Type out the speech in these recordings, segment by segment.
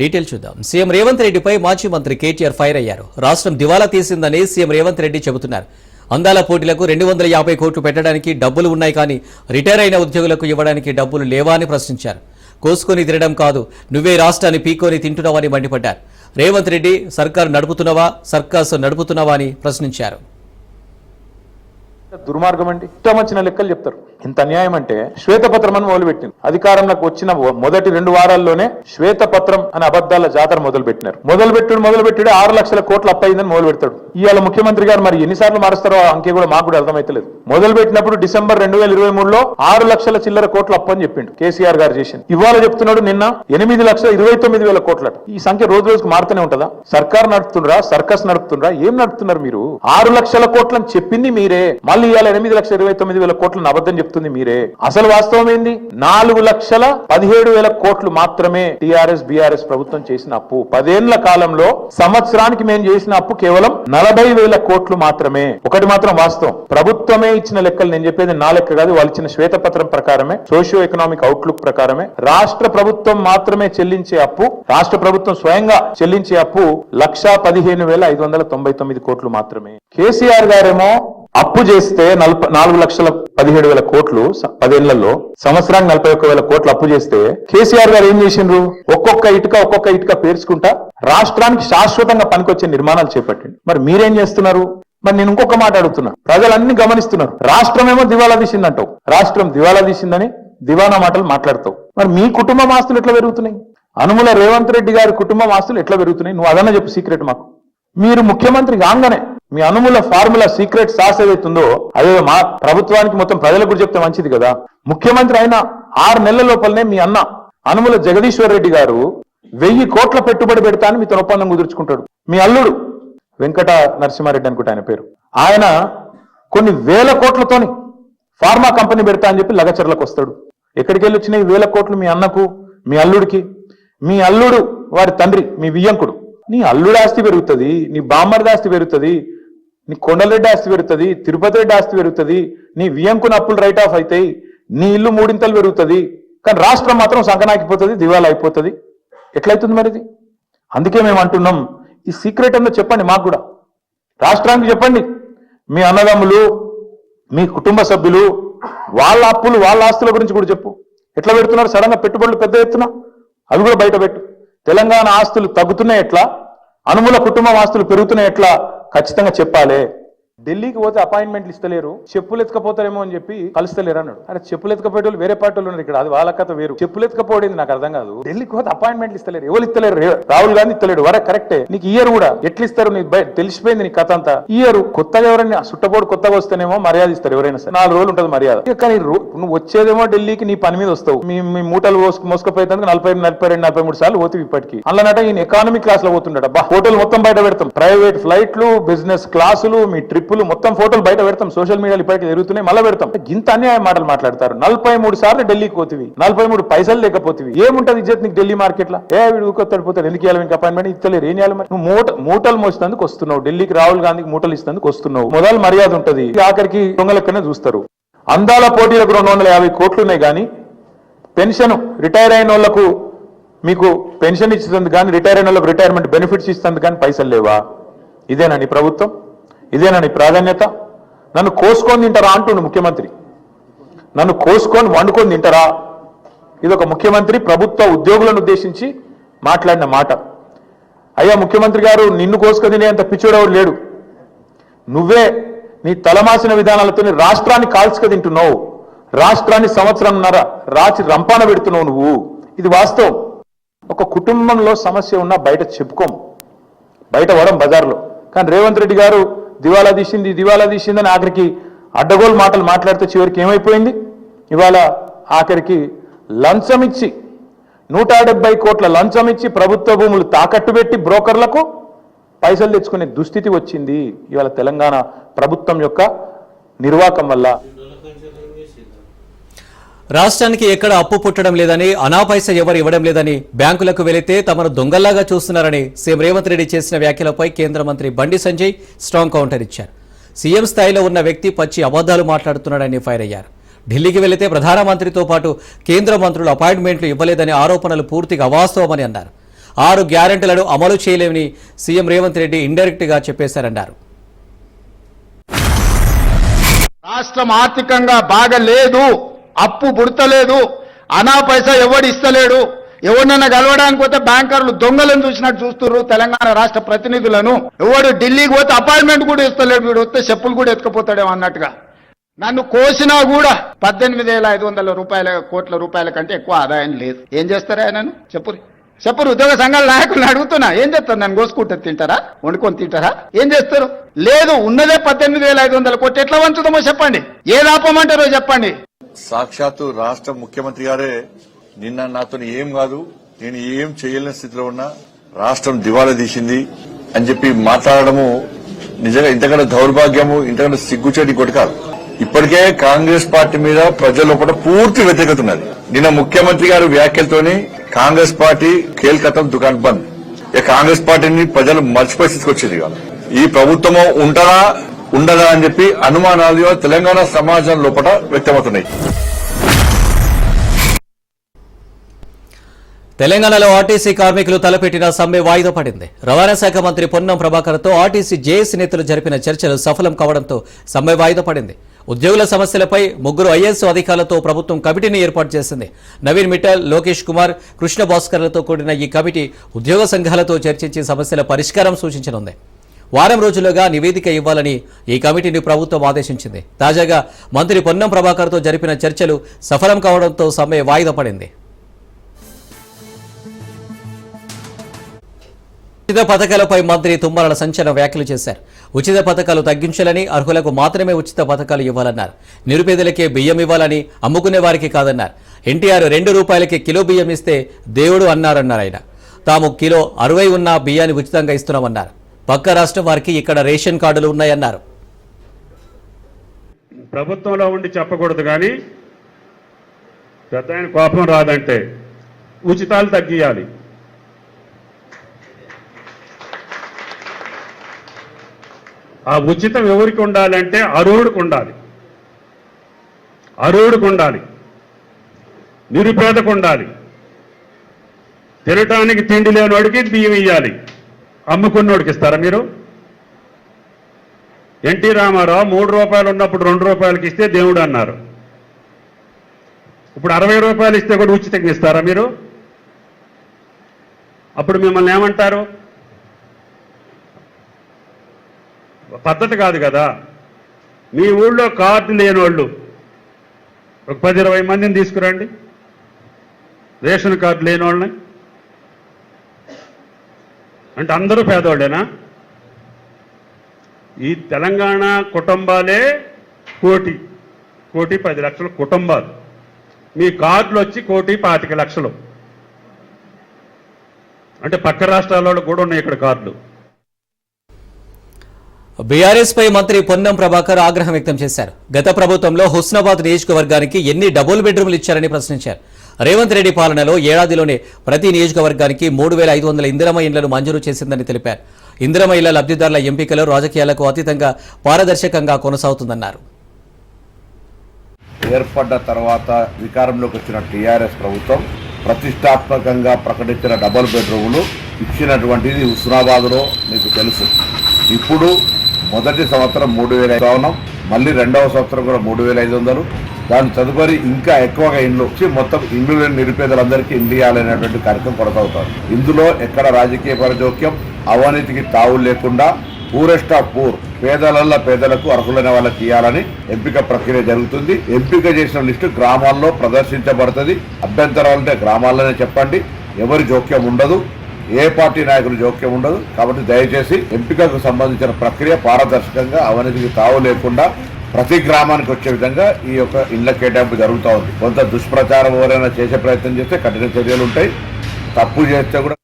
Detail చూద్దాం. CM Revanth రెడ్డిపై మాజీ మంత్రి కేటీఆర్ ఫైర్ అయ్యారు. రాష్ట్రం దివాలా తీసిందని సీఎం రేవంత్ రెడ్డి చెబుతున్నారు. అందాల పోటీలకు రెండు వందల యాభై కోట్లు పెట్టడానికి డబ్బులు ఉన్నాయి కానీ రిటైర్ అయిన ఉద్యోగులకు ఇవ్వడానికి డబ్బులు లేవా అని ప్రశ్నించారు. కోసుకొని తినడం కాదు నువ్వే రాష్ట్రాన్ని పీకొని తింటున్నావని మండిపడ్డారు. రేవంత్ రెడ్డి సర్కారు నడుపుతున్నావా? సర్కస్ నడుపుతున్నావా? అని ప్రశ్నించారు. దుర్మార్గం అండి ఇష్టం వచ్చిన లెక్కలు చెప్తారు. ఇంత అన్యాయం అంటే శ్వేతపత్రం అని మొదలుపెట్టింది. అధికారంలోకి వచ్చిన మొదటి రెండు వారాల్లోనే శ్వేతపత్రం అనే అబద్దాల జాతర మొదలు పెట్టినారు మొదలు పెట్టుడు మొదలు పెట్టుడు ఆరు లక్షల కోట్లు అప్పయిందని మొదలు పెడతాడు ఇవాళ ముఖ్యమంత్రి గారు మరి ఎన్నిసార్లు మారుస్తారో ఆ అంకె కూడా మాకు కూడా అర్థమైతలేదు. మొదలు పెట్టినప్పుడు డిసెంబర్ రెండు వేల ఇరవై మూడులో ఆరు లక్షల చిల్లర కోట్లు అప్పని చెప్పిండు కేసీఆర్ గారు చేసింది. ఇవాళ చెప్తున్నాడు నిన్న ఎనిమిది లక్షల ఇరవై తొమ్మిది వేల కోట్ల ఈ సంఖ్య రోజు రోజుకు మారుతూనే ఉంటుందా? సర్కార్ నడుపుతుండ్రా? సర్కస్ నడుపుతుండ్రా? ఏం నడుపుతున్నారు మీరు? ఆరు లక్షల కోట్లని చెప్పింది మీరే. మళ్ళీ ఇవాళ ఎనిమిది లక్షల ఇరవై తొమ్మిది వేల కోట్లను అబద్ధం చెప్తుంది మీరే. అసలు వాస్తవం ఏంది? నాలుగు లక్షల పదిహేడు వేల కోట్లు మాత్రమే టిఆర్ఎస్ బిఆర్ఎస్ ప్రభుత్వం చేసిన అప్పు. పదేళ్ళ కాలంలో సంవత్సరానికి మేము చేసిన అప్పు కేవలం నలభై వేల కోట్లు మాత్రమే. ఒకటి మాత్రం వాస్తవం. ప్రభుత్వమే ఇచ్చిన లెక్కలు నేను చెప్పేది నా లెక్క కాదు వాళ్ళు ఇచ్చిన శ్వేతపత్రం ప్రకారమే సోషియో ఎకనామిక్ అవుట్లుక్ ప్రకారమే రాష్ట్ర ప్రభుత్వం మాత్రమే చెల్లించే అప్పు రాష్ట్ర ప్రభుత్వం స్వయంగా చెల్లించే అప్పు లక్షా పదిహేను వేల ఐదు వందల తొంభై తొమ్మిది కోట్లు మాత్రమే. కేసీఆర్ గారేమో అప్పు చేస్తే నలభై నాలుగు లక్షల పదిహేడు వేల కోట్లు పదేళ్ళలో సంవత్సరానికి నలభై ఒక్క వేల కోట్లు అప్పు చేస్తే కేసీఆర్ గారు ఏం చేసిండ్రు? ఒక్కొక్క ఇటుక ఒక్కొక్క ఇటుక పేర్చుకుంటా రాష్ట్రానికి శాశ్వతంగా పనికొచ్చే నిర్మాణాలు చేపట్టండి. మరి మీరేం చేస్తున్నారు? మరి నేను ఇంకొక మాట అడుగుతున్నా. ప్రజలన్నీ గమనిస్తున్నారు. రాష్ట్రమేమో దివాలా తీసిందంటావు. రాష్ట్రం దివాలా తీసిందని దివానా మాటలు మాట్లాడతావు. మరి మీ కుటుంబం ఆస్తులు ఎట్లా పెరుగుతున్నాయి? అనుముల రేవంత్ రెడ్డి గారి కుటుంబం ఆస్తులు ఎట్లా పెరుగుతున్నాయి? నువ్వు అదన్నా చెప్పు సీక్రెట్ మాకు. మీరు ముఖ్యమంత్రి కాగానే మీ అనుముల ఫార్ములా సీక్రెట్ సాస్ ఏదైతుందో అదే మా ప్రభుత్వానికి మొత్తం ప్రజలకు కూడా చెప్తే మంచిది కదా. ముఖ్యమంత్రి అయిన ఆరు నెలల లోపలనే మీ అన్న అనుముల జగదీశ్వర్ రెడ్డి గారు వెయ్యి కోట్ల పెట్టుబడి పెడతా అని మీతో ఒప్పందం కుదుర్చుకుంటాడు. మీ అల్లుడు వెంకట నరసింహారెడ్డి అనుకుంటా ఆయన పేరు. ఆయన కొన్ని వేల కోట్లతోని ఫార్మా కంపెనీ పెడతా అని చెప్పి లగచర్లకు వస్తాడు. ఎక్కడికి వెళ్ళి వచ్చినాయి వేల కోట్లు మీ అన్నకు మీ అల్లుడికి? మీ అల్లుడు వారి తండ్రి మీ వియ్యంకుడు. నీ అల్లుడు ఆస్తి పెరుగుతుంది నీ బామ్మర్ది ఆస్తి పెరుగుతుంది నీ కొండలరెడ్డి ఆస్తి పెరుగుతుంది తిరుపతి రెడ్డి ఆస్తి పెరుగుతుంది నీ వియంకున అప్పులు రైట్ ఆఫ్ అవుతాయి నీ ఇల్లు మూడింతలు పెరుగుతుంది కానీ రాష్ట్రం మాత్రం సంకనాకిపోతుంది దివాలా అయిపోతుంది. ఎట్లయితుంది మరి ఇది అందుకే మేము అంటున్నాం ఈ సీక్రెట్ అన్న చెప్పండి మాకు కూడా. రాష్ట్రానికి చెప్పండి. మీ అన్నదమ్ములు మీ కుటుంబ సభ్యులు వాళ్ళ అప్పులు వాళ్ళ ఆస్తుల గురించి కూడా చెప్పు. ఎట్లా పెడుతున్నారు? సడన్గా పెట్టుబడులు పెద్ద ఎత్తున? అవి కూడా బయట పెట్టు. తెలంగాణ ఆస్తులు తగ్గుతున్నాయి ఎట్లా? అనుమూల కుటుంబం ఆస్తులు పెరుగుతున్నాయి ఎట్లా? ఖచ్చితంగా చెప్పాలి. ఢిల్లీకి పోతే అపాయింట్మెంట్లు ఇస్తలేరు చెప్పులు ఎత్తుకపోతారేమో అని చెప్పి కలుస్తలేరు అన్నాడు. అరే చెప్పులు ఎత్తుకపోయే వాళ్ళు వేరే పార్టీ ఉన్నారు ఇక్కడ అది వాళ్ళ కథ వేరు. చెప్పులు ఎత్తుకపోయింది నాకు అర్థం కాదు. ఢిల్లీకి పోతే అపాయింట్మెంట్లు ఇస్తలేరు. ఎవరు ఇస్తలేరు? రాహుల్ గాంధీ ఇస్తలేడు. వరే కరెక్టే. నీకు ఇయర్ కూడా ఎట్లా ఇస్తారు? నీకు బయట తెలిసిపోయింది నీ కథ అంతా. ఇయర్ కొత్తగా ఎవరైనా సుట్టపోడు కొత్తగా వస్తేనేమో మర్యాద ఇస్తారు ఎవరైనా సరే. నాలుగు రోజులు ఉంటుంది మర్యాద. కానీ నువ్వు వచ్చేదేమో ఢిల్లీకి నీ పని మీద వస్తావు. మీ మీ మూటలు మోసుకు మోసుకపోయేందుకు నలభై నలభై రెండు నలభై మూడు సార్లు పోతుంది ఇప్పటికి. అందులోనట ఈయన ఎకానమీ క్లాస్లో పోతుండట. బా హోటల్ మొత్తం బయట పెడతాం. ప్రైవేట్ ఫ్లైట్లు బిజినెస్ క్లాసులు మీ ట్రిప్పులు మొత్తం ఫోటోలు బయట పెడతాం. సోషల్ మీడియాలో ఇప్పటికి జరుగుతున్నాయి. మళ్ళీ పెడతాం. గింత అన్యాయ మాటలు మాట్లాడతారు. నలభై మూడు సార్లు ఢిల్లీకి పోతివి. నలభై మూడు పైసలు లేకపోతే ఏముంటది ఇజ్జత్ నీకు ఢిల్లీ మార్కెట్లో ఏ వీడు ఊకొత్తాడు పోతాడు. ఎందుకు ఇవ్వాలి ఇంకా అపాయింట్మెంట్ ఇస్తలేరు. ఏం చేయాలి మరి? నువ్వు మూట మూటలు మోసినందుకు వస్తున్నావు. ఢిల్లీకి రాహుల్ గాంధీకి మూటలు ఇస్తున్నందుకు వస్తున్నావు. మొదలు మర్యాద ఉంటది. ఆఖరికి దొంగలెక్కనే చూస్తారు. అందాల పోటీలకు రెండు వందల యాభై కోట్లు ఉన్నాయి కానీ పెన్షన్ రిటైర్ అయిన వాళ్ళకు మీకు పెన్షన్ ఇచ్చినందుకు కానీ రిటైర్ అయిన వాళ్ళకు రిటైర్మెంట్ బెనిఫిట్స్ ఇస్తుంది కానీ పైసలు లేవా? ఇదేనా నీ ప్రభుత్వం? ఇదేనా నీ ప్రాధాన్యత? నన్ను కోసుకొని తింటారా అంటుండు ముఖ్యమంత్రి. నన్ను కోసుకొని వండుకొని తింటారా? ఇది ఒక ముఖ్యమంత్రి ప్రభుత్వ ఉద్యోగులను ఉద్దేశించి మాట్లాడిన మాట. అయ్యా ముఖ్యమంత్రి గారు నిన్ను కోసుకొని తినేంత పిచ్చోడెవడు లేడు. నువ్వే నీ తలమాసిన విధానాలతో రాష్ట్రాన్ని కాల్చుక తింటున్నావు. రాష్ట్రాన్ని సంవత్సరంన్నర రాచి రంపాన పెడుతున్నావు నువ్వు. ఇది వాస్తవం. ఒక కుటుంబంలో సమస్య ఉన్నా బయట చెప్పుకోము బయట వడం బజార్లో. కానీ రేవంత్ రెడ్డి గారు దివాలా తీసింది దివాలా తీసిందని ఆఖరికి అడ్డగోలు మాటలు మాట్లాడితే చివరికి ఏమైపోయింది? ఇవాళ ఆఖరికి లంచం ఇచ్చి నూట డెబ్బై కోట్ల లంచం ఇచ్చి ప్రభుత్వ భూములు తాకట్టు పెట్టి బ్రోకర్లకు పైసలు తెచ్చుకునే దుస్థితి వచ్చింది. ఇవాళ తెలంగాణ ప్రభుత్వం యొక్క నిర్వాకం వల్ల రాష్ట్రానికి ఎక్కడ అప్పు పుట్టడం లేదని అనాపైస ఎవరు ఇవ్వడం లేదని బ్యాంకులకు వెళితే తమను దొంగల్లాగా చూస్తున్నారని సీఎం రేవంత్ రెడ్డి చేసిన వ్యాఖ్యలపై కేంద్ర మంత్రి బండి సంజయ్ స్ట్రాంగ్ కౌంటర్ ఇచ్చారు. సీఎం స్థాయిలో ఉన్న వ్యక్తి పచ్చి అబద్ధాలు మాట్లాడుతున్నాడని ఫైర్ అయ్యారు. ఢిల్లీకి వెళితే ప్రధానమంత్రితో పాటు కేంద్ర మంత్రులు అపాయింట్మెంట్లు ఇవ్వలేదనే ఆరోపణలు పూర్తిగా అవాస్తవమని అన్నారు. ఆరు గ్యారెంటీలను అమలు చేయలేమని సీఎం రేవంత్ రెడ్డి ఇండైరెక్ట్గా చెప్పేశారన్నారు. రాష్ట్రం ఆర్థికంగా బాగలేదు. అప్పు పుడతలేదు అనా పైసా ఎవడు ఇస్తలేడు ఎవరినైనా కలవడానికి పోతే బ్యాంకర్లు దొంగలను చూసినట్టు చూస్తున్నారు తెలంగాణ రాష్ట్ర ప్రతినిధులను. ఎవడు ఢిల్లీకి పోతే అపాయింట్మెంట్ కూడా ఇస్తలేడు వీడు వస్తే చెప్పులు కూడా ఎత్తుకపోతాడేమో అన్నట్టుగా. నన్ను కోసినా కూడా పద్దెనిమిది వేల ఐదు వందల రూపాయల కోట్ల రూపాయల కంటే ఎక్కువ ఆదాయం లేదు. ఏం చేస్తారా నన్ను చెప్పు చెప్పరు ఉద్యోగ సంఘాల నాయకులను అడుగుతున్నా. ఏం చేస్తారు? నన్ను కోసుకుంటారు తింటారా? వండుకొని తింటారా? ఏం చేస్తారు? లేదు ఉన్నదే పద్దెనిమిది వేల ఐదు వందల కోట్లు. ఎట్లా వంచుదామో చెప్పండి. ఏది ఆపమంటారో చెప్పండి. సాక్షాత్తు రాష్ట్ర ముఖ్యమంత్రి గారే నిన్న నాతో ఏం కాదు నేను ఏం చేయలేని స్థితిలో ఉన్నా రాష్ట్రం దివాలా తీసింది అని చెప్పి మాట్లాడడము నిజంగా ఇంతకంటే దౌర్భాగ్యము ఇంతకంటే సిగ్గుచేటి ఇంకోటి కాదు. ఇప్పటికే కాంగ్రెస్ పార్టీ మీద ప్రజల కూడా పూర్తి వ్యతిరేకత ఉన్నది. నిన్న ముఖ్యమంత్రి గారి వ్యాఖ్యలతోని కాంగ్రెస్ పార్టీ కేల్కతం దుకాన్ బంద్. ఇక కాంగ్రెస్ పార్టీని ప్రజలు మర్చిపోయి తీసుకొచ్చింది ఇవాళ. ఈ ప్రభుత్వము ఉంటదా ఉండదా అని చెప్పి అనుమానాలు తెలంగాణ సమాజం లోపల వ్యక్తమవుతున్నాయి. తెలంగాణలో ఆర్టీసీ కార్మికులు తలపెట్టిన సమ్మె వాయిదా పడింది. రవాణా శాఖ మంత్రి పొన్నం ప్రభాకర్తో ఆర్టీసీ జేఏసీ నేతలు జరిపిన చర్చలు సఫలం కావడంతో సమ్మె వాయిదా పడింది. ఉద్యోగుల సమస్యలపై ముగ్గురు ఐఏఎస్ అధికారులతో ప్రభుత్వం కమిటీని ఏర్పాటు చేసింది. నవీన్ మిట్టల్ లోకేష్ కుమార్ కృష్ణ భాస్కర్లతో కూడిన ఈ కమిటీ ఉద్యోగ సంఘాలతో చర్చించి సమస్యల పరిష్కారం సూచించనుంది. వారం రోజులుగా నివేదిక ఇవ్వాలని ఈ కమిటీని ప్రభుత్వం ఆదేశించింది. తాజాగా మంత్రి పొన్నం ప్రభాకర్తో జరిపిన చర్చలు సఫలం కావడంతో సమ్మె వాయిదా పడింది. ఉచిత పథకాలపై మంత్రి తుమ్మల సంచలన వ్యాఖ్యలు చేశారు. ఉచిత పథకాలు తగ్గించాలని అర్హులకు మాత్రమే ఉచిత పథకాలు ఇవ్వాలన్నారు. నిరుపేదలకే బియ్యం ఇవ్వాలని అమ్ముకునే వారికి కాదన్నారు. ఎన్టీఆర్ రెండు రూపాయలకి కిలో బియ్యం ఇస్తే దేవుడు అన్నారన్నారు ఆయన. తాము కిలో అరవై ఉన్న బియ్యాన్ని ఉచితంగా ఇస్తున్నామన్నారు. పక్క రాష్ట్రం వారికి ఇక్కడ రేషన్ కార్డులు ఉన్నాయన్నారు. ప్రభుత్వంలో ఉండి చెప్పకూడదు కానీ పెద్ద కోపం రాదంటే ఉచితాలు తగ్గియాలి. ఆ ఉచితం ఎవరికి ఉండాలంటే అర్హుడికి ఉండాలి. అర్హుడికి ఉండాలి. నిరుపేదకు ఉండాలి. తినటానికి తిండి లేనివాడికి బియ్యం ఇవ్వాలి అమ్ముకున్నోడికి ఇస్తారా మీరు? ఎన్టీ రామారావు మూడు రూపాయలు ఉన్నప్పుడు రెండు రూపాయలకి ఇస్తే దేవుడు అన్నారు. ఇప్పుడు అరవై రూపాయలు ఇస్తే కూడా ఉచితంగా ఇస్తారా మీరు? అప్పుడు మిమ్మల్ని ఏమంటారు? పద్ధతి కాదు కదా. మీ ఊళ్ళో కార్డు లేని వాళ్ళు ఒక పది ఇరవై మందిని తీసుకురండి. రేషన్ కార్డు లేని వాళ్ళని అంటే అందరూ పేదవాళ్ళేనా ఈ తెలంగాణ కుటుంబాలే కోటి. కోటి పది లక్షల కుటుంబాలు. మీ కార్డులు వచ్చి కోటి పాతిక లక్షలు. అంటే పక్క రాష్ట్రాలలో కూడా ఉన్నాయి ఇక్కడ కార్డులు. బీఆర్ఎస్ పై మంత్రి పొన్నం ప్రభాకర్ ఆగ్రహం వ్యక్తం చేశారు. గత ప్రభుత్వంలో హుస్నాబాద్ నియోజకవర్గానికి ఎన్ని డబుల్ బెడ్రూమ్లు ఇచ్చారని ప్రశ్నించారు. రేవంత్ రెడ్డి పాలనలో ఏడాదిలోనే ప్రతి నియోజకవర్గానికి మూడు వేల ఐదు వందల ఇందిరమ ఇండ్లను మంజూరు చేసిందని తెలిపారు. ఇందిరమ ఇళ్ళ లబ్ధిదారుల ఎంపికలు రాజకీయాలకు అతీతంగా పారదర్శకంగా కొనసాగుతుందన్నారు. ఏర్పడ్డ తర్వాత వికారంలోకి వచ్చిన టీఆర్ఎస్ ప్రభుత్వం ప్రతిష్టాత్మకంగా ప్రకటించిన డబుల్ బెడ్రూములు ఇచ్చినటువంటిది హుస్నాబాద్లో మీకు తెలుసు. ఇప్పుడు మొదటి సంవత్సరం మూడు వేల ఐదు మళ్ళీ రెండవ సంవత్సరం కూడా మూడు వేల ఐదు వందలు. దాని తదుపరి ఇంకా ఎక్కువగా ఇండ్లు వచ్చి మొత్తం ఇండ్లు లేని నిరుపేదలందరికీ ఇండ్లు ఇవ్వాలనేటువంటి కార్యక్రమం కొనసాగుతారు ఇందులో ఎక్కడ రాజకీయ పరజోక్యం అవినీతికి తావు లేకుండా పూరెస్ట్ ఆఫ్ పూర్ పేదలల్ల పేదలకు అర్హులైన వాళ్ళకి ఇవ్వాలని ఎంపిక ప్రక్రియ జరుగుతుంది. ఎంపిక చేసిన లిస్టు గ్రామాల్లో ప్రదర్శించబడుతుంది. అభ్యంతరాలు ఉంటే గ్రామాల్లోనే చెప్పండి. ఎవరి జోక్యం ఉండదు. ఏ పార్టీ నాయకులు జోక్యం ఉండదు. కాబట్టి దయచేసి ఎంపికకు సంబంధించిన ప్రక్రియ పారదర్శకంగా అవినీతికి తావు లేకుండా ప్రతి గ్రామానికి వచ్చే విధంగా ఈ యొక్క ఇళ్ళ కేటాయింపు జరుగుతూ ఉంది. కొంత దుష్ప్రచారం ఎవరైనా చేసే ప్రయత్నం చేస్తే కఠిన చర్యలు ఉంటాయి. తప్పు చేస్తే కూడా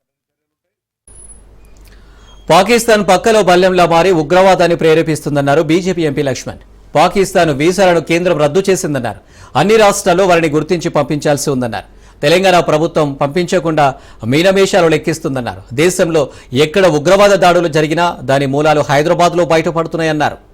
పాకిస్తాన్ పక్కలో బల్లెంలా మారి ఉగ్రవాదాన్ని ప్రేరేపిస్తుందన్నారు బీజేపీ ఎంపీ లక్ష్మణ్. పాకిస్తాన్ వీసాలను కేంద్రం రద్దు చేసిందన్నారు. అన్ని రాష్ట్రాల్లో వారిని గుర్తించి పంపించాల్సి ఉందన్నారు. తెలంగాణ ప్రభుత్వం పంపించకుండా మీనమేషాలు లెక్కిస్తుందన్నారు. దేశంలో ఎక్కడ ఉగ్రవాద దాడులు జరిగినా దాని మూలాలు హైదరాబాద్లో బయటపడుతున్నాయన్నారు.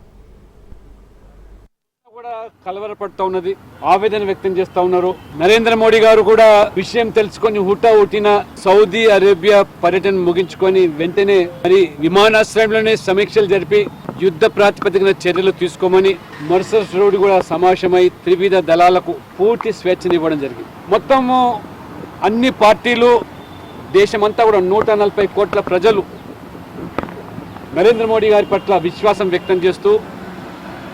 కలవరపడుతూ ఉన్నది ఆవేదన వ్యక్తం చేస్తా ఉన్నారు. నరేంద్ర మోడీ గారు కూడా విషయం తెలుసుకొని హుటా హుటిన సౌదీ అరేబియా పర్యటన ముగించుకొని వెంటనే మరి విమానాశ్రయంలోనే సమీక్షలు జరిపి యుద్ధ ప్రాతిపదికన చర్యలు తీసుకోమని మరుసటి రోజు కూడా సమావేశమై త్రివిధ దళాలకు పూర్తి స్వేచ్ఛనివ్వడం జరిగింది. మొత్తము అన్ని పార్టీలు దేశమంతా కూడా నూట నలభై కోట్ల ప్రజలు నరేంద్ర మోడీ గారి పట్ల విశ్వాసం వ్యక్తం చేస్తూ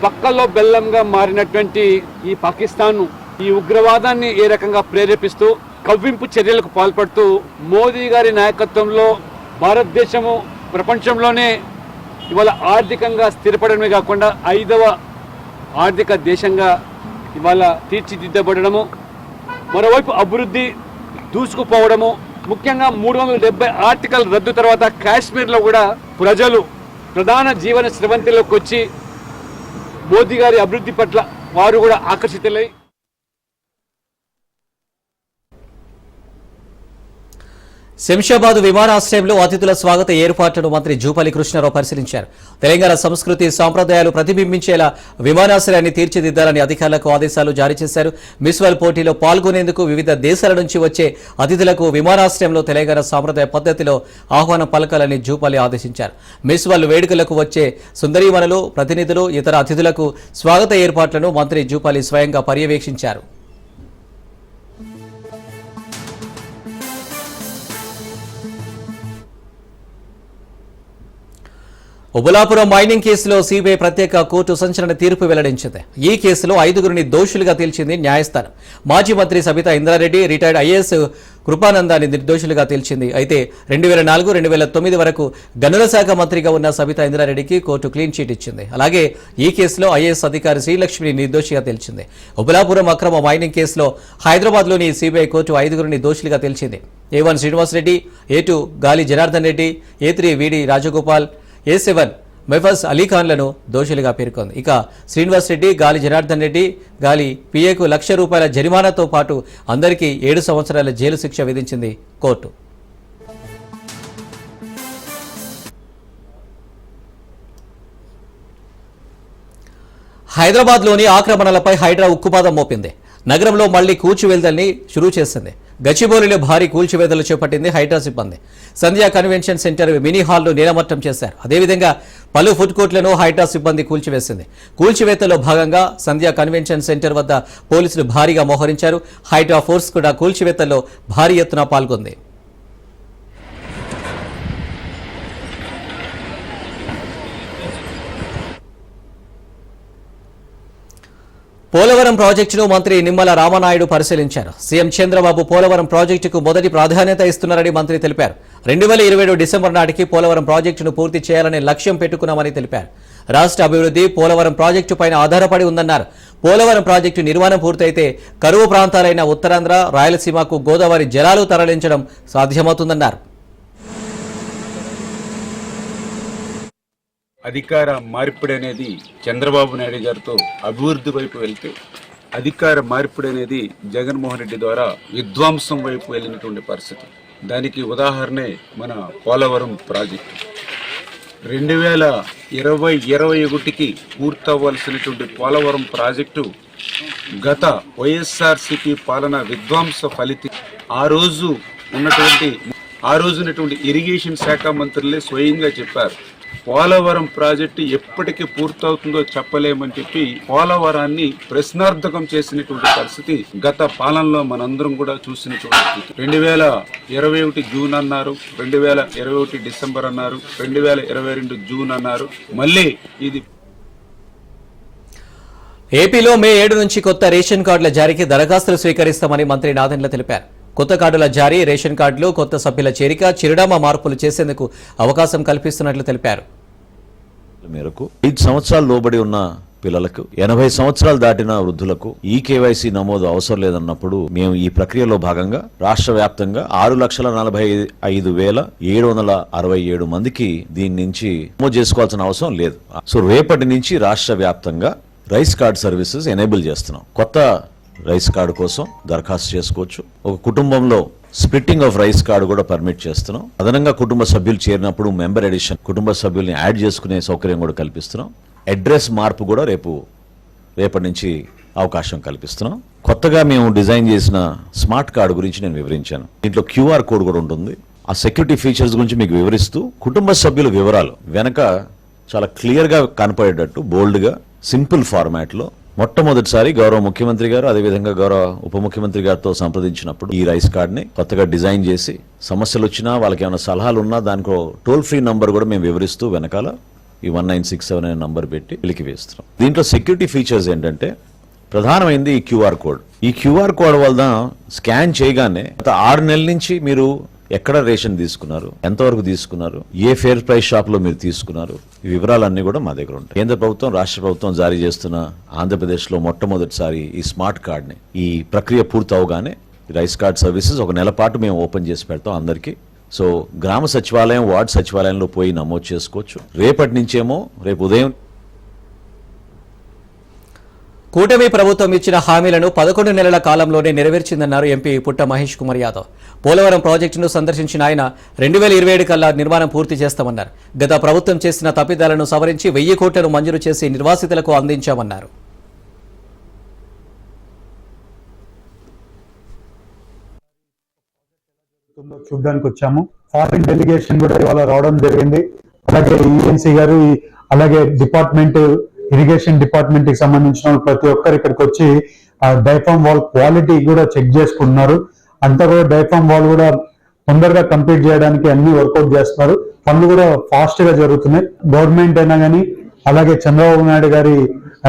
పక్కల్లో బెల్లంగా మారినటువంటి ఈ పాకిస్తాన్ ఈ ఉగ్రవాదాన్ని ఏ రకంగా ప్రేరేపిస్తూ కవ్వింపు చర్యలకు పాల్పడుతూ మోదీ గారి నాయకత్వంలో భారతదేశము ప్రపంచంలోనే ఇవాళ ఆర్థికంగా స్థిరపడమే కాకుండా ఐదవ ఆర్థిక దేశంగా ఇవాళ తీర్చిదిద్దబడము మరోవైపు అభివృద్ధి దూసుకుపోవడము ముఖ్యంగా మూడు వందల డెబ్బై ఆర్టికల్ రద్దు తర్వాత కాశ్మీర్లో కూడా ప్రజలు ప్రధాన జీవన స్రవంతిలోకి వచ్చి మోదీ గారి అభివృద్ధి పట్ల వారు కూడా ఆకర్షితులై శంషాబాద్ విమానాశ్రయంలో అతిథుల స్వాగత ఏర్పాట్లను మంత్రి జూపల్లి కృష్ణారావు పరిశీలించారు. తెలంగాణ సంస్కృతి సాంప్రదాయాలు ప్రతిబింబించేలా విమానాశ్రయాన్ని తీర్చిదిద్దాలని అధికారులకు ఆదేశాలు జారీ చేశారు. మిస్వల్ పోటీలో పాల్గొనేందుకు వివిధ దేశాల నుంచి వచ్చే అతిథులకు విమానాశ్రయంలో తెలంగాణ సాంప్రదాయ పద్ధతిలో ఆహ్వానం పలకాలని జూపల్లి ఆదేశించారు. మిస్వల్ వేడుకలకు వచ్చే సుందరీవనలు ప్రతినిధులు ఇతర అతిథులకు స్వాగత ఏర్పాట్లను మంత్రి జూపల్లి స్వయంగా పర్యవేక్షించారు. ఉబులాపురం మైనింగ్ కేసులో సిబిఐ ప్రత్యేక కోర్టు సంచలన తీర్పు వెల్లడించింది. ఈ కేసులో ఐదుగురిని దోషులుగా తేల్చింది న్యాయస్థానం. మాజీ మంత్రి సబితా ఇంద్రారెడ్డి రిటైర్డ్ ఐఏఎస్ కృపానందాన్ని నిర్దోషులుగా తేల్చింది. అయితే రెండు వేల నాలుగు రెండు వేల తొమ్మిది వరకు గనుల శాఖ మంత్రిగా ఉన్న సబితా ఇంద్రారెడ్డికి కోర్టు క్లీన్ చీట్ ఇచ్చింది. అలాగే ఈ కేసులో ఐఏఎస్ అధికారి శ్రీలక్ష్మిని నిర్దోషిగా తేల్చింది. ఉబలాపురం అక్రమ మైనింగ్ కేసులో హైదరాబాద్లోని సిబిఐ కోర్టు ఐదుగురిని దోషులుగా తేల్చింది. A one Srinivasa Reddy A two Gali Janardhan Reddy A three వీడి రాజగోపాల్ ఏ సెవెన్ మెఫస్ అలీఖాన్లను దోషులుగా పేర్కొంది. ఇక శ్రీనివాస్ రెడ్డి గాలి జనార్దన్ రెడ్డి గాలి పిఏకు లక్ష రూపాయల జరిమానాతో పాటు అందరికీ ఏడు సంవత్సరాల జైలు శిక్ష విధించింది కోర్టు. హైదరాబాద్లోని ఆక్రమణలపై హైడ్రా ఉక్కుపాదం మోపింది. నగరంలో మళ్ళీ కూల్చివేతల్ని షురూ చేసింది. గచ్చిబౌలిలో భారీ కూల్చివేతలు చేపట్టింది హైడ్రా సిబ్బంది. సంధ్యా కన్వెన్షన్ సెంటర్ మినీ హాల్ను నీలమట్టం చేశారు. అదేవిధంగా పలు ఫుడ్ కోర్టులను హైడ్రా సిబ్బంది కూల్చివేసింది. కూల్చివేతలో భాగంగా సంధ్యా కన్వెన్షన్ సెంటర్ వద్ద పోలీసులు భారీగా మోహరించారు. హైడ్రా ఫోర్స్ కూడా కూల్చివేతల్లో భారీ ఎత్తున పాల్గొంది. పోలవరం ప్రాజెక్టును మంత్రి నిమ్మల రామనాయుడు పరిశీలించారు. సీఎం చంద్రబాబు పోలవరం ప్రాజెక్టుకు మొదటి ప్రాధాన్యత ఇస్తున్నారని మంత్రి తెలిపారు. రెండు వేల ఇరవై ఏడు డిసెంబర్ నాటికి పోలవరం ప్రాజెక్టును పూర్తి చేయాలని లక్ష్యం పెట్టుకున్నామని తెలిపారు. రాష్ట్ర అభివృద్ధి పోలవరం ప్రాజెక్టు పైన ఆధారపడి ఉందన్నారు. పోలవరం ప్రాజెక్టు నిర్మాణం పూర్తయితే కరువు ప్రాంతాలైన ఉత్తరాంధ్ర రాయలసీమకు గోదావరి జలాలు తరలించడం సాధ్యమవుతుందన్నారు. అధికార మార్పిడి అనేది చంద్రబాబు నాయుడు గారితో అభివృద్ధి వైపు వెళ్తే అధికార మార్పిడి అనేది జగన్మోహన్ రెడ్డి ద్వారా విధ్వంసం వైపు వెళ్ళినటువంటి పరిస్థితి. దానికి ఉదాహరణే మన పోలవరం ప్రాజెక్టు. రెండు వేల ఇరవై ఇరవై ఒకటికి పూర్తవ్వాల్సినటువంటి పోలవరం ప్రాజెక్టు గత వైఎస్ఆర్సిపి పాలన విధ్వంస ఫలితం. ఆ రోజు ఉన్నటువంటి ఆ రోజునటువంటి ఇరిగేషన్ శాఖ మంత్రులే స్వయంగా చెప్పారు. పోలవరం ప్రాజెక్టు ఎప్పటికి పూర్తవుతుందో చెప్పలేమని చెప్పి పోలవరాన్ని ప్రశ్నార్థకం చేసినటువంటి పరిస్థితి గత పాలనలో మనందరం కూడా చూసినటువంటి స్థితి. రెండు వేల ఇరవై ఒకటి జూన్ అన్నారు రెండు వేల ఇరవై ఒకటి డిసెంబర్ అన్నారు రెండు వేల ఇరవై రెండు జూన్ అన్నారు. మళ్ళీ ఇది ఏపీలో మే ఏడు నుంచి కొత్త రేషన్ కార్డుల జారీకి దరఖాస్తులు స్వీకరిస్తామని మంత్రి నాదెండ్ల తెలిపారు. కొత్త కార్డుల జారీ రేషన్ కార్డులు కొత్త సభ్యుల చేరిక చిరునామా మార్పులు చేసేందుకు అవకాశం కల్పిస్తున్నట్లు తెలిపారు. మేరకు ఐదు సంవత్సరాలు లోబడి ఉన్న పిల్లలకు ఎనభై సంవత్సరాలు దాటిన వృద్ధులకు ఈ కేవైసీ నమోదు అవసరం లేదన్నప్పుడు మేము ఈ ప్రక్రియలో భాగంగా రాష్ట్ర వ్యాప్తంగా ఆరు లక్షల నలభై ఐదు వేల ఏడు వందల అరవై ఏడు మందికి దీని నుంచి నమోదు చేసుకోవాల్సిన అవసరం లేదు. సో రేపటి నుంచి రాష్ట్ర వ్యాప్తంగా రైస్ కార్డ్ సర్వీసెస్ ఎనేబుల్ చేస్తున్నాం. కొత్త రైస్ కార్డు కోసం దరఖాస్తు చేసుకోవచ్చు. ఒక కుటుంబంలో స్ప్లిట్టింగ్ ఆఫ్ రైస్ కార్డు కూడా పర్మిట్ చేస్తున్నాం. అదనంగా కుటుంబ సభ్యులు చేరినప్పుడు మెంబర్ ఎడిషన్ కుటుంబ సభ్యుల్ని యాడ్ చేసుకునే సౌకర్యం కూడా కల్పిస్తున్నాం. అడ్రస్ మార్పు కూడా రేపు రేపటి నుంచి అవకాశం కల్పిస్తున్నాం. కొత్తగా మేము డిజైన్ చేసిన స్మార్ట్ కార్డు గురించి నేను వివరించాను. దీంట్లో క్యూఆర్ కోడ్ కూడా ఉంటుంది. ఆ సెక్యూరిటీ ఫీచర్స్ గురించి మీకు వివరిస్తూ కుటుంబ సభ్యుల వివరాలు వెనక చాలా క్లియర్గా కనపడేటట్టు బోల్డ్గా సింపుల్ ఫార్మాట్లో మొట్టమొదటిసారి గౌరవ ముఖ్యమంత్రి గారు అదేవిధంగా గౌరవ ఉప ముఖ్యమంత్రి గారితో సంప్రదించినప్పుడు ఈ రైస్ కార్డ్ని కొత్తగా డిజైన్ చేసి సమస్యలు వచ్చినా వాళ్ళకి ఏమైనా సలహాలు ఉన్నా దానికో టోల్ ఫ్రీ నంబర్ కూడా మేము వివరిస్తూ వెనకాల ఈ వన్ నైన్ సిక్స్ సెవెన్ అనే నంబర్ పెట్టి వెలికి వేస్తున్నాం. దీంట్లో సెక్యూరిటీ ఫీచర్స్ ఏంటంటే ప్రధానమైంది ఈ క్యూఆర్ కోడ్. ఈ క్యూఆర్ కోడ్ వల్ల స్కాన్ చేయగానే గత ఆరు నెలల నుంచి మీరు ఎక్కడ రేషన్ తీసుకున్నారు? ఎంతవరకు తీసుకున్నారు? ఏ ఫేర్ ప్రైస్ షాప్లో మీరు తీసుకున్నారు? ఈ వివరాలన్నీ కూడా మా దగ్గర ఉంటాయి. కేంద్ర ప్రభుత్వం రాష్ట్ర ప్రభుత్వం జారీ చేస్తున్న ఆంధ్రప్రదేశ్లో మొట్టమొదటిసారి ఈ స్మార్ట్ కార్డ్ని ఈ ప్రక్రియ పూర్తవగానే రైస్ కార్డ్ సర్వీసెస్ ఒక నెల పాటు మేము ఓపెన్ చేసి పెడతాం అందరికీ. సో గ్రామ సచివాలయం వార్డ్ సచివాలయంలో పోయి నమోదు చేసుకోవచ్చు. రేపటి నుంచేమో రేపు ఉదయం కూటమి ప్రభుత్వం ఇచ్చిన హామీలను పదకొండు నెలల కాలంలోనే నెరవేర్చిందన్నారు ఎంపీ పుట్ట మహేష్ కుమార్ యాదవ్. పోలవరం ప్రాజెక్టును సందర్శించిన ఆయన రెండు వేల ఇరవై ఏడు కల్లా నిర్మాణం పూర్తి చేస్తామన్నారు. గత ప్రభుత్వం చేసిన తప్పిదాలను సవరించి వెయ్యి కోట్లను మంజూరు చేసి నిర్వాసితులకు అందించామన్నారు. చూడడానికి వచ్చాము. ఫారిన్ డెలిగేషన్ కూడా ఇవాళ రావడం జరిగింది. అలాగే ఈఎన్సీ గారు అలాగే డిపార్ట్మెంట్ ఇరిగేషన్ డిపార్ట్మెంట్కి సంబంధించిన ప్రతి ఒక్కరు ఇక్కడికి వచ్చి ఆ డైఫామ్ వాల్ క్వాలిటీ కూడా చెక్ చేసుకుంటున్నారు. అంతా కూడా డైఫామ్ వాల్ కూడా తొందరగా కంప్లీట్ చేయడానికి అన్ని వర్కౌట్ చేస్తున్నారు. పనులు కూడా ఫాస్ట్గా జరుగుతున్నాయి. గవర్నమెంట్ అయినా కానీ అలాగే చంద్రబాబు నాయుడు గారి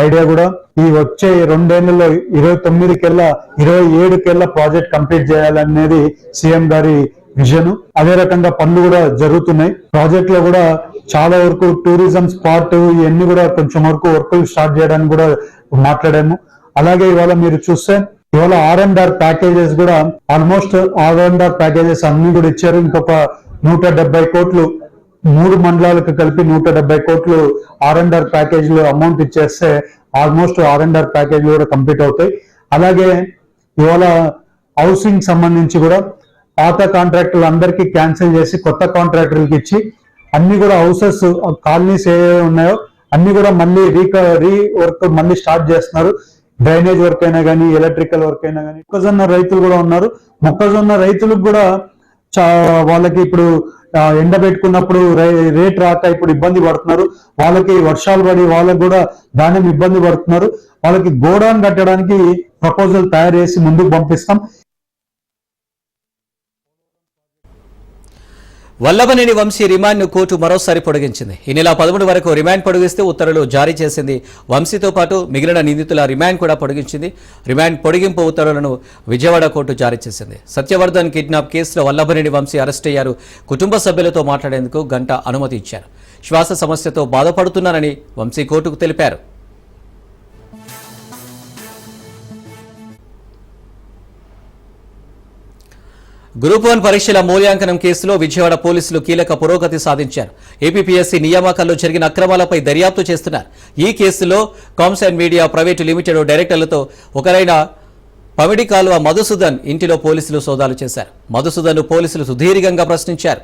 ఐడియా కూడా ఈ వచ్చే రెండేళ్ళలో ఇరవై తొమ్మిది కెల్లా ఇరవై ఏడు కెల్లా ప్రాజెక్ట్ కంప్లీట్ చేయాలనేది సీఎం గారి విజన్. అదే రకంగా పనులు కూడా జరుగుతున్నాయి. ప్రాజెక్ట్లో కూడా చాలా వరకు టూరిజం స్పాట్ ఇవన్నీ కూడా కొంచెం వరకు వర్కులు స్టార్ట్ చేయడానికి కూడా మాట్లాడాము. అలాగే ఇవాళ మీరు చూస్తే ఇవాళ ఆర్ అండ్ ఆర్ ప్యాకేజెస్ కూడా almost R and R packages అన్ని కూడా ఇచ్చారు. ఇంకొక నూట డెబ్బై కోట్లు మూడు మండలాలకు కలిపి నూట డెబ్బై కోట్లు ఆర్ అండ్ ఆర్ ప్యాకేజ్లో అమౌంట్ ఇచ్చేస్తే almost R and R package కూడా కంప్లీట్ అవుతాయి. అలాగే ఇవాళ హౌసింగ్ సంబంధించి కూడా పాత కాంట్రాక్టులు అందరికీ క్యాన్సిల్ చేసి కొత్త కాంట్రాక్టర్లకు ఇచ్చి అన్ని కూడా హౌసెస్ కాలనీస్ ఏ ఉన్నాయో అన్ని కూడా మళ్ళీ రీక రీ వర్క్ మళ్ళీ స్టార్ట్ చేస్తున్నారు. డ్రైనేజ్ వర్క్ అయినా కానీ ఎలక్ట్రికల్ వర్క్ అయినా కానీ మొక్కజొన్న రైతులు కూడా ఉన్నారు. మొక్కజొన్న రైతులకు కూడా చా వాళ్ళకి ఇప్పుడు ఎండ పెట్టుకున్నప్పుడు రేట్ రాక ఇప్పుడు ఇబ్బంది పడుతున్నారు. వాళ్ళకి వర్షాలు పడి వాళ్ళకి కూడా ధాన్యం ఇబ్బంది పడుతున్నారు. వాళ్ళకి గోడాన్ కట్టడానికి ప్రపోజల్ తయారు చేసి ముందుకు పంపిస్తాం. వల్లభనేని వంశీ రిమాండ్ను కోర్టు మరోసారి పొడిగించింది. ఈ నెల పదమూడు వరకు రిమాండ్ పొడిగిస్తే ఉత్తర్వులు జారీ చేసింది. వంశీతో పాటు మిగిలిన నిందితుల రిమాండ్ కూడా పొడిగించింది. రిమాండ్ పొడిగింపు ఉత్తర్వులను విజయవాడ కోర్టు జారీ చేసింది. సత్యవర్ధన్ కిడ్నాప్ కేసులో వల్లభనేని వంశీ అరెస్ట్ అయ్యారు. కుటుంబ సభ్యులతో మాట్లాడేందుకు గంట అనుమతి ఇచ్చారు. శ్వాస సమస్యతో బాధపడుతున్నానని వంశీ కోర్టుకు తెలిపారు. గ్రూప్ వన్ పరీక్షల మూల్యాంకనం కేసులో విజయవాడ పోలీసులు కీలక పురోగతి సాధించారు. ఏపీపీఎస్సీ నియామకాల్లో జరిగిన అక్రమాలపై దర్యాప్తు చేస్తున్నారు. ఈ కేసులో Comms and media private limited డైరెక్టర్లతో ఒకరైన పమిడి కాలువ మధుసూదన్ ఇంటిలో పోలీసులు సోదాలు చేశారు. మధుసూదన్ పోలీసులు సుదీర్ఘంగా ప్రశ్నించారు.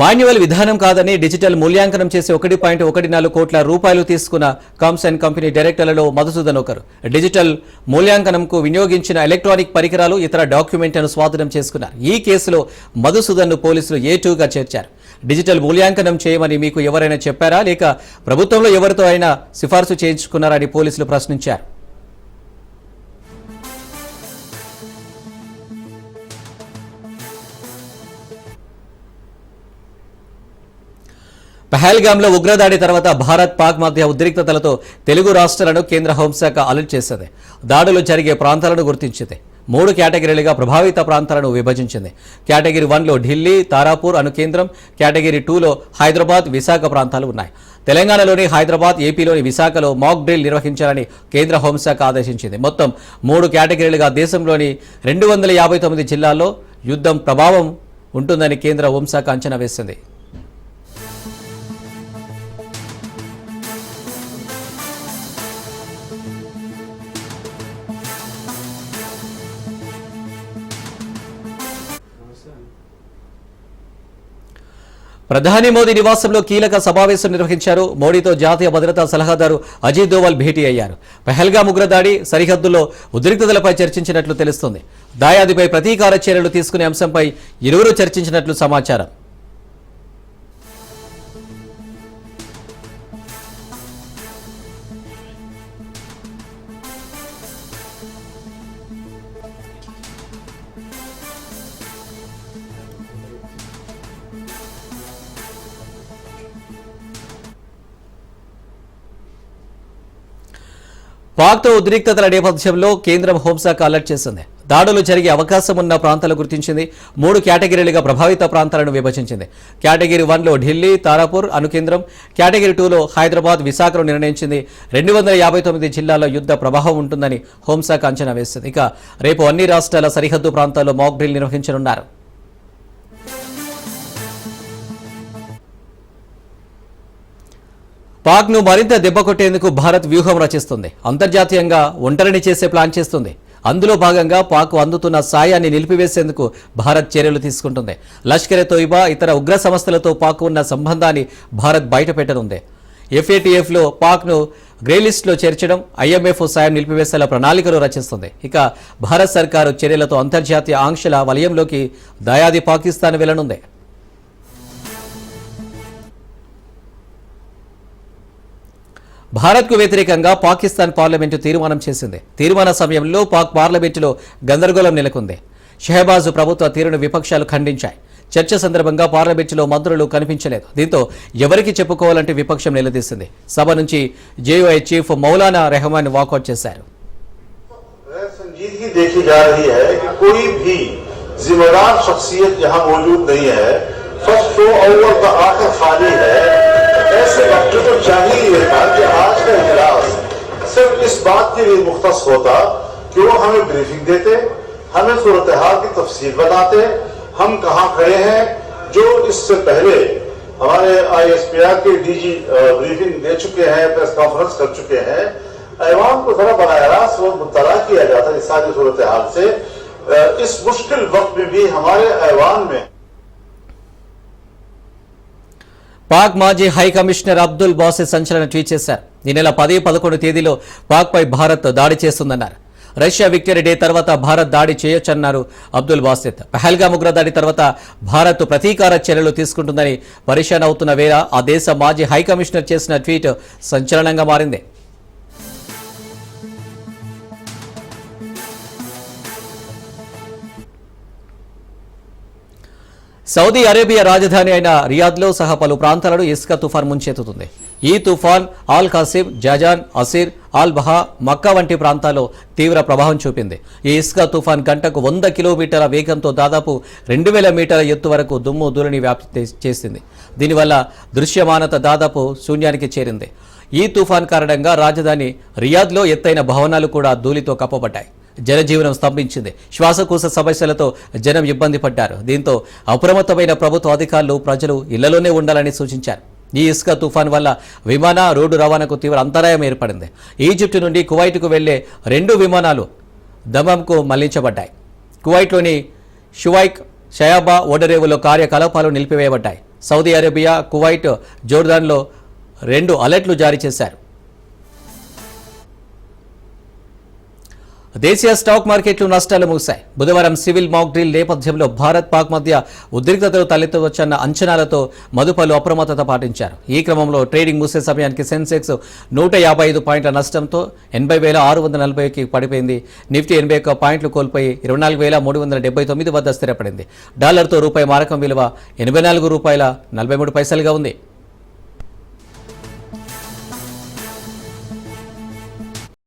మాన్యువల్ విధానం కాదని డిజిటల్ మూల్యాంకనం చేసి ఒకటి పాయింట్ ఒకటి నాలుగు కోట్ల రూపాయలు తీసుకున్న కామ్స్ అండ్ కంపెనీ డైరెక్టర్లలో మధుసూదన్ ఒకరు. డిజిటల్ మూల్యాంకనంకు వినియోగించిన ఎలక్ట్రానిక్ పరికరాలు ఇతర డాక్యుమెంట్లను స్వాధీనం చేసుకున్నారు. ఈ కేసులో మధుసూదన్ను పోలీసులు ఏ టూగా చేర్చారు? డిజిటల్ మూల్యాంకనం చేయమని మీకు ఎవరైనా చెప్పారా? లేక ప్రభుత్వంలో ఎవరితో అయినా సిఫార్సు చేయించుకున్నారని పోలీసులు ప్రశ్నించారు. పహల్గామ్లో ఉగ్రదాడి తర్వాత భారత్ పాక్ మధ్య ఉద్రిక్తతలతో తెలుగు రాష్ట్రాలను కేంద్ర హోంశాఖ అలర్ట్ చేసింది. దాడులు జరిగే ప్రాంతాలను గుర్తించింది. మూడు కేటగిరీలుగా ప్రభావిత ప్రాంతాలను విభజించింది. కేటగిరీ వన్లో ఢిల్లీ తారాపూర్ అను కేంద్రం కేటగిరీ టూలో హైదరాబాద్ విశాఖ ప్రాంతాలు ఉన్నాయి. తెలంగాణలోని హైదరాబాద్ ఏపీలోని విశాఖలో మాక్ డ్రిల్ నిర్వహించాలని కేంద్ర హోంశాఖ ఆదేశించింది. మొత్తం మూడు కేటగిరీలుగా దేశంలోని రెండు వందల యాభై తొమ్మిది జిల్లాల్లో యుద్ధం ప్రభావం ఉంటుందని కేంద్ర హోంశాఖ అంచనా వేసింది. ప్రధాని మోదీ నివాసంలో కీలక సమావేశం నిర్వహించారు. మోడీతో జాతీయ భద్రతా సలహాదారు అజిత్ దోవల్ భేటీ అయ్యారు. పెహల్గా ఉగ్రదాడి సరిహద్దుల్లో ఉద్రిక్తతలపై చర్చించినట్లు తెలుస్తోంది. దాయాదిపై ప్రతీకార చర్యలు తీసుకునే అంశంపై ఇరువురు చర్చించినట్లు సమాచారం. పాక్తో ఉద్రిక్తతల నేపథ్యంలో కేంద్రం హోంశాఖ అలర్ట్ చేసింది. దాడులు జరిగే అవకాశం ఉన్న ప్రాంతాలు గుర్తించింది. మూడు కేటగిరీలుగా ప్రభావిత ప్రాంతాలను విభజించింది. కేటగిరీ వన్లో ఢిల్లీ తారాపూర్ అనుకేంద్రం. కేటగిరీ టూలో హైదరాబాద్ విశాఖను నిర్ణయించింది. రెండు వందల యాభై తొమ్మిది జిల్లాల్లో యుద్ధ ప్రభావం ఉంటుందని హోంశాఖ అంచనా వేసింది. ఇక రేపు అన్ని రాష్ట్రాల సరిహద్దు ప్రాంతాల్లో మాక్ డ్రిల్ నిర్వహించనున్నారు. పాక్ను మరింత దెబ్బకొట్టేందుకు భారత్ వ్యూహం రచిస్తుంది. అంతర్జాతీయంగా ఒంటరిని చేసే ప్లాన్ చేస్తుంది. అందులో భాగంగా పాక్ అందుతున్న సాయాన్ని నిలిపివేసేందుకు భారత్ చర్యలు తీసుకుంటుంది. లష్కరే తోయిబా ఇతర ఉగ్ర సంస్థలతో పాక్ ఉన్న సంబంధాన్ని భారత్ బయటపెట్టనుంది. ఎఫ్ఏటీఎఫ్లో పాక్ను గ్రేలిస్ట్లో చేర్చడం ఐఎంఎఫ్ సాయం నిలిపివేసేలా ప్రణాళికలు రచిస్తుంది. ఇక భారత్ సర్కారు చర్యలతో అంతర్జాతీయ ఆంక్షల వలయంలోకి దయాది పాకిస్తాన్ వెళ్ళనుంది. భారత్కు వ్యతిరేకంగా పాకిస్తాన్ పార్లమెంటు తీర్మానం చేసింది తీర్మాన సమయంలో పాక్ పార్లమెంటులో గందరగోళం నెలకొంది షెహబాజ్ ప్రభుత్వ తీరును విపక్షాలు ఖండించాయి చర్చ సందర్భంగా పార్లమెంటులో మంత్రులు కనిపించలేదు దీంతో ఎవరికి చెప్పుకోవాలంటే విపక్షం నిలదీసింది సభ నుంచి JUI chief Maulana Rehman walkout చేశారు संजीदगी देखी जा रही है कि कोई भी जिम्मेदार शख्सियत यहाँ मौजूद नहीं है फर्स्ट फ्लो ओवर द आकर खाली है ऐसे वक्त को चाहिए ये था कि आज का इजलास सिर्फ़ इस बात के लिए मुख्त होता कि वो हमें ब्रीफिंग देते, हमें सूरत हाल की तफसील बताते, हम कहाँ खड़े हैं, जो इससे पहले हमारे आई एस पी आईएसपीआर के डीजी ब्रीफिंग दे चुके हैं प्रेस कॉन्फ्रेंस कर चुके हैं, ऐवान को जरा बनाया रास्त और मुतला किया जाता है इस सारी सूरत हाल से इस मुश्किल वक्त में भी हमारे ऐवान में పాక్ మాజీ హై కమిషనర్ అబ్దుల్ బాసే సంచలన ట్వీట్ చేశారు. ఈ నెల పది పదకొండు తేదీలో పాక్పై భారత్ దాడి చేస్తుందన్నారు. రష్యా విక్టరీ డే తర్వాత భారత్ దాడి చేయొచ్చన్నారు అబ్దుల్ బాసిత్ పహల్గా ఉగ్ర దాడి తర్వాత భారత్ ప్రతీకార చర్యలు తీసుకుంటుందని పరిశాన్ అవుతున్న వేళ ఆ దేశ మాజీ హై కమిషనర్ చేసిన ట్వీట్ సంచలనంగా మారింది. సౌదీ అరేబియా రాజధాని అయిన రియాద్లో సహా పలు ప్రాంతాలను ఇసుక తుఫాన్ ముంచెత్తుతుంది. ఈ తుఫాన్ Al Qassim Jazan Asir Al Baha Makkah వంటి ప్రాంతాల్లో తీవ్ర ప్రభావం చూపింది. ఈ ఇసుక తుఫాన్ గంటకు వంద కిలోమీటర్ల వేగంతో దాదాపు రెండు వేల మీటర్ల ఎత్తు వరకు దుమ్ము ధూళిని వ్యాప్తి చేసింది. దీనివల్ల దృశ్యమానత దాదాపు శూన్యానికి చేరింది. ఈ తుఫాన్ కారణంగా రాజధాని రియాద్లో ఎత్తైన భవనాలు కూడా ధూళితో కప్పబడ్డాయి. జనజీవనం స్తంభించింది. శ్వాసకోశ సమస్యలతో జనం ఇబ్బంది పడ్డారు. దీంతో అప్రమత్తమైన ప్రభుత్వ అధికారులు ప్రజలు ఇళ్ళలోనే ఉండాలని సూచించారు. ఈ ఇసుక తుఫాన్ వల్ల విమాన రోడ్డు రవాణాకు తీవ్ర అంతరాయం ఏర్పడింది. ఈజిప్ట్ నుండి కువైట్కు వెళ్ళే రెండు విమానాలు దమంకు మళ్ళించబడ్డాయి. కువైట్లోని షువైక్ షయాబా ఓడరేవులో కార్యకలాపాలు నిలిపివేయబడ్డాయి. సౌదీ అరేబియా కువైట్ జోర్దాన్లో రెండు అలర్ట్లు జారీ చేశారు. దేశీయ స్టాక్ మార్కెట్లు నష్టాలు ముగిశాయి బుధవారం సివిల్ మాక్ డ్రిల్ నేపథ్యంలో భారత్ పాక్ మధ్య ఉద్రిక్తతలు తలెత్తవచ్చన్న అంచనాలతో మదుపలు అప్రమత్తత పాటించారు. ఈ క్రమంలో ట్రేడింగ్ ముగిసే సమయానికి సెన్సెక్స్ నూట యాభై ఐదు పాయింట్ల నష్టంతో ఎనభై వేల ఆరు వందల నలభైకి పడిపోయింది. నిఫ్టీ ఎనభై ఒక్క పాయింట్లు కోల్పోయి ఇరవై నాలుగు వేల మూడు వందల డెబ్బై తొమ్మిది వద్ద స్థిరపడింది. డాలర్తో రూపాయి మారకం విలువ ఎనభై నాలుగు రూపాయల నలభై మూడు పైసలుగా ఉంది.